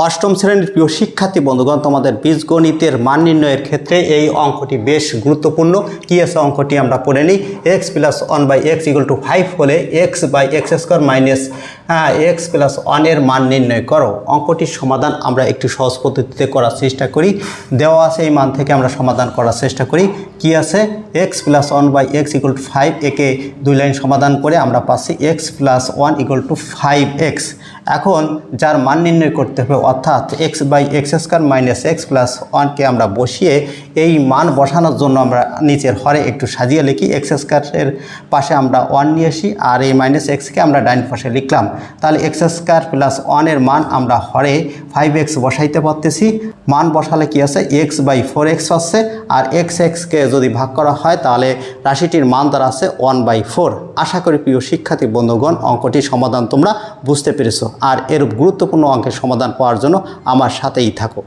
অষ্টম শ্রেণির প্রিয় শিক্ষার্থী বন্ধুগণ, তোমাদের বীজগণিতের মান নির্ণয়ের ক্ষেত্রে এই অঙ্কটি বেশ গুরুত্বপূর্ণ। কি আছে অঙ্কটি আমরা পড়ে নিই? X plus one by x equal to five হলে x by x square minus x plus ওয়ানের মান নির্ণয় করো। অঙ্কটির সমাধান আমরা একটু সহজ পদ্ধতিতে করার চেষ্টা করি। দেওয়া আছে এই মান থেকে আমরা সমাধান করার চেষ্টা করি। কি আছে? X plus one by x equal to five একে দুই লাইন সমাধান করে আমরা পাচ্ছি x plus one equal to five x এখন যার মান নির্ণয় করতে হবে, অর্থাৎ x by x square minus x plus ওয়ানকে আমরা বসিয়ে এই মান বসানোর জন্য আমরা নিচের হরে একটু সাজিয়ে লিখি। এক্স স্কোয়ারের পাশে আমরা ওয়ান নিয়ে আসি, আর এই মাইনাস এক্সকে আমরা ডাইন পাশে লিখলাম। তাহলে এক্স স্কোয়ার প্লাস ওয়ানের মান আমরা হরে ফাইভ এক্স বসাইতে পারতেছি। মান বসালে কি আছে? এক্স বাই ফোর এক্স হচ্ছে আর এক্স এক্সকে যদি ভাগ করা হয়, তাহলে রাশিটির মান দ্বারা আছে ওয়ান বাই ফোর আশা করি প্রিয় শিক্ষার্থী বন্ধুগণ অঙ্কটি সমাধান তোমরা বুঝতে পেরেছ। আর এর গুরুত্বপূর্ণ অঙ্কের সমাধান পাওয়ার জন্য আমার সাথেই থাকো।